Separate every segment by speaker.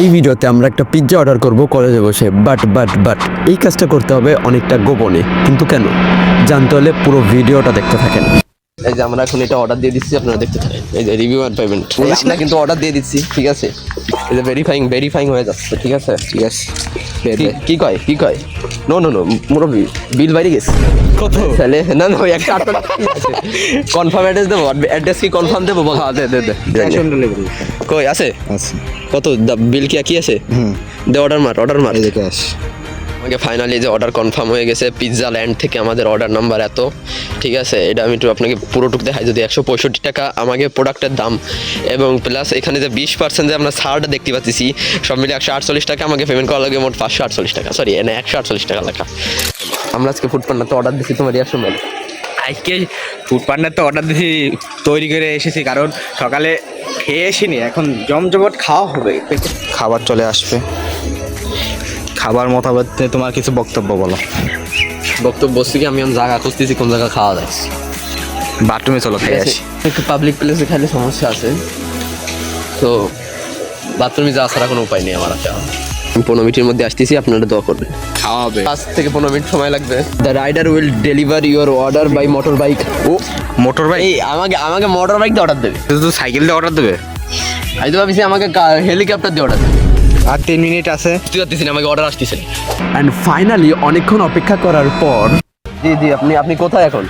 Speaker 1: এই ভিডিওতে আমরা একটা পিৎজা অর্ডার করব কলেজে বসে। বাট বাট বাট এই কাজটা করতে হবে অনেকটা গোপনে। কিন্তু কেন? জানতে হলে পুরো ভিডিওটা দেখতে থাকেন।
Speaker 2: এই যে আমরা এখন এটা অর্ডার দিয়ে দিচ্ছি আপনারা দেখতে থাকেন। এই যে রিভিউ আর পেমেন্ট আমরা কিন্তু অর্ডার দিয়ে দিচ্ছি ঠিক আছে? এই যে ভেরিফাইং ভেরিফাইং হয়ে যাচ্ছে ঠিক আছে? ঠিক আছে কি- কয় কি কয়? নো নো নো মুরব্বি বিল বাইরে গেছে। কত? তাহলে না না ওই একটা আটটা কনফার্ম অ্যাড্রেস দেবো অ্যাড্রেস কি কনফার্ম দেবো? বল। হ্যাঁ দে দে দে। কই আছে?
Speaker 3: আচ্ছা
Speaker 2: কত? বিল কি কি আছে?
Speaker 3: হুম।
Speaker 2: দে অর্ডার মার অর্ডার মার।
Speaker 3: যে ক্যাশ
Speaker 2: আমাকে ফাইনালি যে অর্ডার কনফার্ম হয়ে গেছে পিৎজা ল্যান্ড থেকে আমাদের অর্ডার নাম্বার এত। ঠিক আছে এটা আমি একটু আপনাকে পুরোটুক দেখাই। যদি একশো পঁয়ষট্টি টাকা আমাকে প্রোডাক্টের দাম এবং প্লাস এখানে যে বিশ পার্সেন্ট যে আমরা ছাড়টা দেখতে পাচ্ছি সব মিলে একশো আটচল্লিশ টাকা আমাকে পেমেন্ট করা লাগে মোট পাঁচশো আটচল্লিশ টাকা। সরি এনে একশো আটচল্লিশ টাকা লেখা। আমরা আজকে ফুড পান্নাতে অর্ডার দিচ্ছি তোমার রিয়াকশন বলো
Speaker 4: আজকে ফুড পান্ডার তো অর্ডার দিয়েছি তৈরি করে এসেছি কারণ সকালে খেয়ে এসিনি এখন জমজমট খাওয়া হবে।
Speaker 3: খাবার চলে আসবে। খাবার মতামতে তোমার কিছু বক্তব্য বলো।
Speaker 2: বক্তব্য বসছি কি আমি এখন জায়গা খুঁজতেছি কোন জায়গা খাওয়া যায়
Speaker 3: বাথরুমে চলো খেয়ে আসি।
Speaker 2: একটু পাবলিক প্লেসে খাইলে সমস্যা আছে। তো বাথরুমে যাওয়া ছাড়া কোনো উপায় নেই আমার। আমি পনেরো মিনিটের মধ্যে আসতেছি আপনারা দোয়া করবেন।
Speaker 4: খাওয়া হবে।
Speaker 2: পাঁচ থেকে পনেরো মিনিট সময় লাগবে। The rider will deliver your order by motorbike
Speaker 4: O motor bike
Speaker 2: আমাকে আমাকে মোটর বাইক দিয়ে অর্ডার দেবে।
Speaker 4: শুধু সাইকেল দিয়ে অর্ডার দেবে?
Speaker 2: আমি তো ভাবছি আমাকে হেলিকপ্টার দিয়ে অর্ডার দেবে।
Speaker 4: আর তিন মিনিট আছে।
Speaker 2: বুঝতে পারতেছি না আমাকে অর্ডার আসতেছে।
Speaker 1: অ্যান্ড ফাইনালি অনেকক্ষণ অপেক্ষা করার পর
Speaker 2: জি জি আপনি আপনি কোথায় এখন?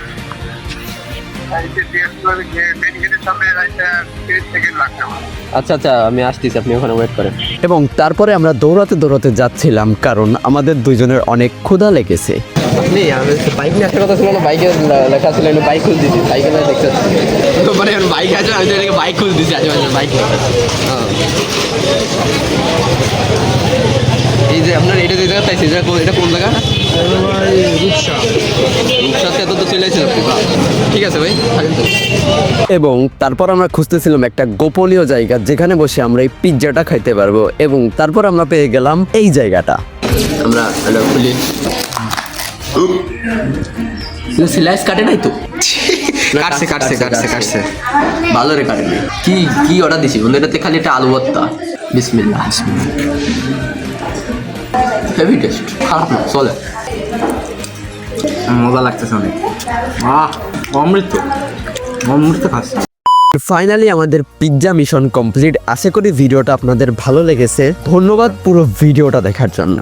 Speaker 2: আচ্ছা আচ্ছা আমি আসতেছি আপনি ওখানে ওয়েট করেন।
Speaker 1: এবং তারপরে আমরা দৌড়াতে দৌড়াতে যাচ্ছিলাম কারণ আমাদের দুজনের অনেক ক্ষুধা লেগেছে।
Speaker 2: আপনি আমি বাইক নিয়ে আসার কথা ছিল না বাইকে লেখা ছিল আমি বাইক খুঁজ দিছি সাইকেল দেখতে মানে বাইক আছে আমি এটাকে বাইক খুঁজ দিছি আজে বাইক হ্যাঁ। এই যে আপনার এটা যে জায়গা পাইছি এটা কোন- এটা কোন জায়গা? রূপসাতে এত তো চলে আসছেন আপনি ঠিক আছে ভাই থাকেন তো।
Speaker 1: এবং তারপর আমরা খুঁজতেছিলাম একটা গোপনীয় জায়গা যেখানে বসে আমরা এই পিৎজাটা খাইতে পারব এবং তারপর আমরা পেয়ে গেলাম এই জায়গাটা।
Speaker 2: আমরা এটা সিলাইস কাটে নাই তো?
Speaker 4: কাটছে কাটছে কাটছে কাটছে
Speaker 2: ভালো রে কাটে কি কি অর্ডার দিছি? বন্ধু এটাতে খালি একটা আলু ভর্তা। বিসমিল্লাহ। হেভি টেস্ট খারাপ না চলে।
Speaker 4: মজা লাগতেছে অনেক। আহ অমৃত। অমৃত খাচ্ছে।
Speaker 1: ফাইনালি আমাদের পিৎজা মিশন কমপ্লিট আশা করি ভিডিওটা আপনাদের ভালো লেগেছে। ধন্যবাদ পুরো ভিডিওটা দেখার জন্য।